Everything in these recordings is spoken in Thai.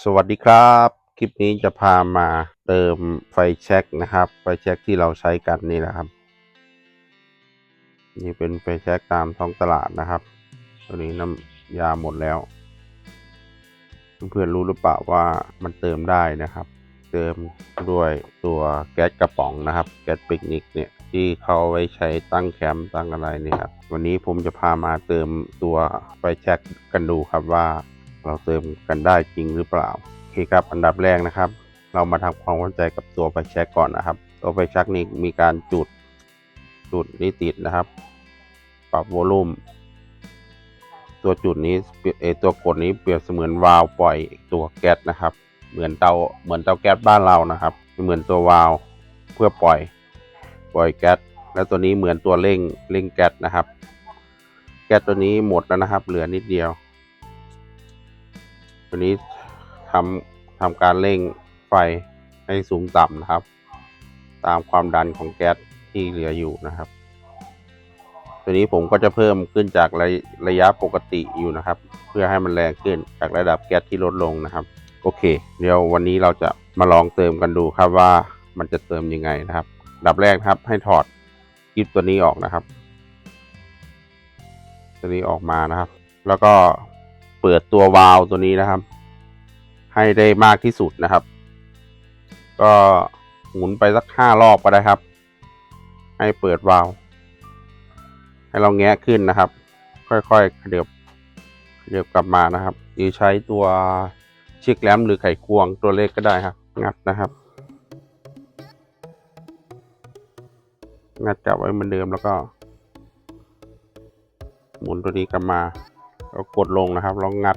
สวัสดีครับ คลิปนี้จะพามาเติมไฟแช็กนะครับ ไฟแช็กที่เราใช้กันนี่แหละครับ นี่เป็นไฟแช็กตามท้องตลาดนะครับตัวนี้น้ำยาหมดแล้ว เพื่อนๆรู้หรือเปล่าว่ามันเติมได้นะครับ เติมด้วยตัวแก๊สกระป๋องนะครับ แก๊สปิกนิกเนี่ยที่เขาไว้ใช้ตั้งแคมป์ตั้งอะไรนี่ครับ วันนี้ผมจะพามาเติมตัวไฟแช็กกันดูครับว่า เราเติมกันได้จริงหรือเปล่าโอเคครับอันดับแรกนะครับ เรามาทำความเข้าใจกับตัวไฟแช็กก่อนนะครับ ตัวไฟแช็กนี่มีการจุดจุดนี้ติดนะครับ ปรับโวลูมตัวจุดนี้เอตัวกดนี้เปรียบเสมือนวาล์วปล่อยตัวแก๊สนะครับ เหมือนเตาเหมือนเตาแก๊สบ้านเรานะครับ เหมือนตัววาล์วเพื่อปล่อยปล่อยแก๊สแล้วตัวนี้เหมือนตัวเร่งเร่งแก๊สนะครับ แก๊สตัวนี้หมดแล้วนะครับ เหลือนิดเดียว ตัวนี้ทำทำการเร่งไฟให้สูงต่ำนะครับ ตามความดันของแก๊สที่เหลืออยู่นะครับ ตัวนี้ผมก็จะเพิ่มขึ้นจากระระยะปกติอยู่นะครับ เพื่อให้มันแรงขึ้นจากระดับแก๊สที่ลดลงนะครับ โอเค เดี๋ยววันนี้เราจะมาลองเติมกันดูครับว่ามันจะเติมยังไงนะครับ ดับแรกครับให้ถอดกิฟตัวนี้ออกนะครับ ตัวนี้ออกมานะครับ แล้วก็ เปิดตัววาล์วตัวนี้นะครับ ให้ได้มากที่สุดนะครับ ก็หมุนไปสักห้ารอบก็ได้ครับ ให้เปิดวาล์วให้เราแงะขึ้นนะครับ ค่อยๆเดือบเดือบกลับมานะครับหรือใช้ตัวเชือกแหลมหรือไขควงตัวเล็กก็ได้ครับ งัดนะครับ งัดจับไว้เหมือนเดิมแล้วก็ หมุนตัวนี้กลับมา แล้วกดลงนะครับแล้วงัด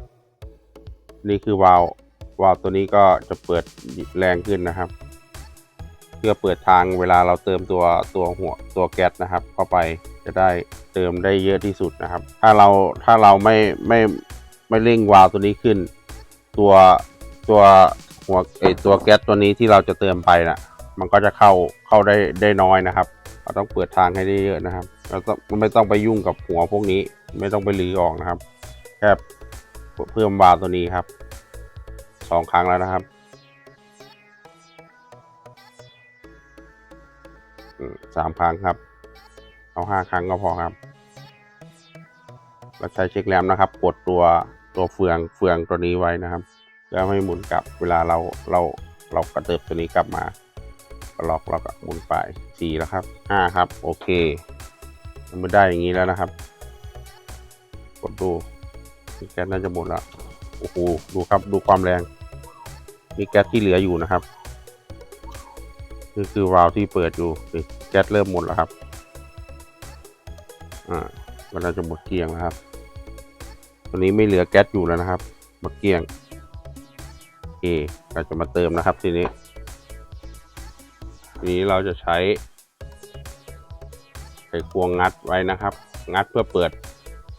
นี่คือวาล์ววาล์วตัวนี้ก็จะเปิดแรงขึ้นนะครับ เพื่อเปิดทางเวลาเราเติมตัวตัวหัวตัวแก๊สนะครับ เข้าไปจะได้เติมได้เยอะที่สุดนะครับ ถ้าเราถ้าเราไม่ไม่ไม่เร่งวาล์วตัวนี้ขึ้น ตัวตัวหัวไอตัวแก๊สตัวนี้ที่เราจะเติมไปนะมันก็จะเข้าเข้าได้ได้น้อยนะครับเราต้องเปิดทางให้ได้เยอะนะครับ เราต้องไม่ต้องไปยุ่งกับหัวพวกนี้ ไม่ต้องไปรื้อออกนะครับ แค่เพิ่มวาล์วตัวนี้ครับสองครั้งแล้วนะครับสามครั้งครับ เอาห้าครั้งก็พอครับเราใช้เช็คแรมนะครับ กดตัวตัวเฟืองเฟืองตัวนี้ไว้นะครับเพื่อไม่หมุนกลับเวลาเราเราเรากระเติบตัวนี้กลับมาล็อกล้วก็หมุนไปสี่แล้วครับห้าครับ โอเคมันได้อย่างนี้แล้วนะครับ กดดู แก๊สน่าจะหมดแล้วโอ้โหดูครับดูความแรง มีแก๊สที่เหลืออยู่นะครับนี่คือวาล์วที่เปิดอยู่นี่แก๊สเริ่มหมดแล้วครับ อ่ามันน่าจะหมดเกลี้ยงแล้วครับตัวนี้ไม่เหลือแก๊สอยู่แล้วนะครับ หมดเกลี้ยงโอเคเราจะมาเติมนะครับทีนี้ทีนี้เราจะใช้ไขควงงัดไว้นะครับ งัดเพื่อเปิด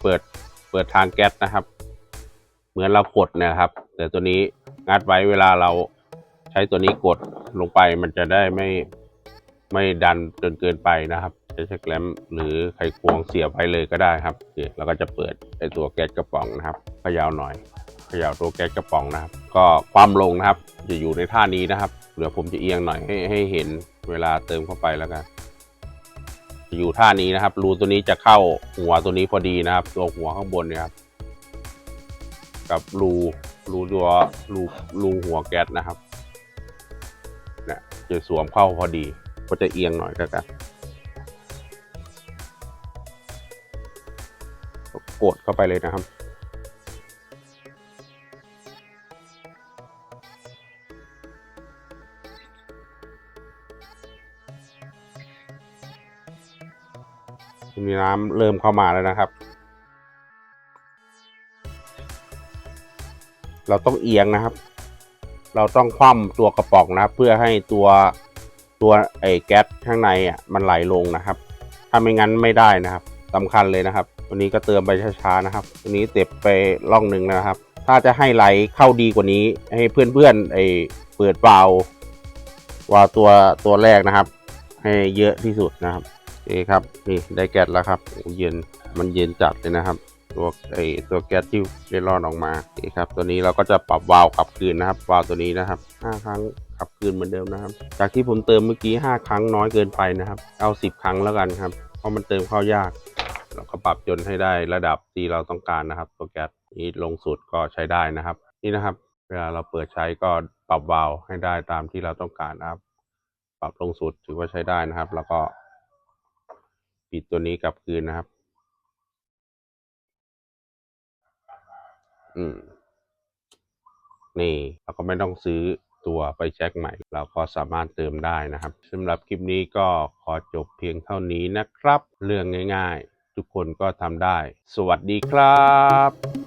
เปิด ปิดทางแก๊สนะครับ เหมือนเรากดนะครับ แต่ตัวนี้งัดไว้เวลาเราใช้ตัวนี้กดลงไปมันจะได้ไม่ไม่ดันจนเกินไปนะครับใช้เช็คแลมหรือไขควงเสียบไว้เลยก็ได้ครับโอเคแล้วก็จะเปิดไอตัวแก๊สกระป๋องนะครับเขยาวหน่อยเขยาวตัวแก๊สกระป๋องนะครับ ก็ความลงนะครับ จะอยู่ในท่านี้นะครับเดี๋ยวผมจะเอียงหน่อยให้ให้เห็นเวลาเติมเข้าไปแล้วกัน อยู่ท่านี้นะครับ รูตัวนี้จะเข้าหัวตัวนี้พอดีนะครับ ตัวหัวข้างบนเนี่ยครับ กับรูรูตัวรูรูหัวแก๊สนะครับเนี่ยจะสวมเข้าพอดี ก็จะเอียงหน่อยก็กันกดเข้าไปเลยนะครับ มีน้ำเริ่มเข้ามาแล้วนะครับ เราต้องเอียงนะครับ เราต้องคว่ำตัวกระป๋องนะครับ เพื่อให้ตัวตัวไอ้แก๊สข้างในอะมันไหลลงนะครับ ถ้าไม่งั้นไม่ได้นะครับสำคัญเลยนะครับวันนี้ก็เติมไปช้าๆนะครับวันนี้เต็บไปล่องหนึ่งนะครับ ถ้าจะให้ไหลเข้าดีกว่านี้ ให้เพื่อนๆไอ้เปิดวาล์ววาตัวตัวแรกนะครับ ให้เยอะที่สุดนะครับ โอเครับนี่ได้แก๊สแล้วครับโอ้เย็นมันเย็นจัดเลยนะครับตัวไอตัวแก๊สที่เร่ร่อนออกมาโอเครับตัวนี้เราก็จะปรับวาล์วขับคืนนะครับวาล์วตัวนี้นะครับห้าครั้งขับคืนเหมือนเดิมนะครับ จากที่ผมเติมเมื่อกี้ห้าครั้งน้อยเกินไปนะครับ เอาสิบครั้งแล้วกันครับ เพราะมันเติมเข้ายากเราก็ปรับจนให้ได้ระดับที่เราต้องการนะครับ ตัวแก๊สนี้ลงสุดก็ใช้ได้นะครับ นี่นะครับ เวลาเราเปิดใช้ก็ปรับวาล์วให้ได้ตามที่เราต้องการนะครับ ปรับลงสุดถือว่าใช้ได้นะครับ แล้วก็ ปิดตัวนี้กลับคืนนะครับ อืม นี่เราก็ไม่ต้องซื้อตัวไปแจ็คใหม่ เราก็สามารถเติมได้นะครับสำหรับคลิปนี้ก็ขอจบเพียงเท่านี้นะครับ เรื่องง่าย ๆ ทุกคนก็ทำได้ สวัสดีครับ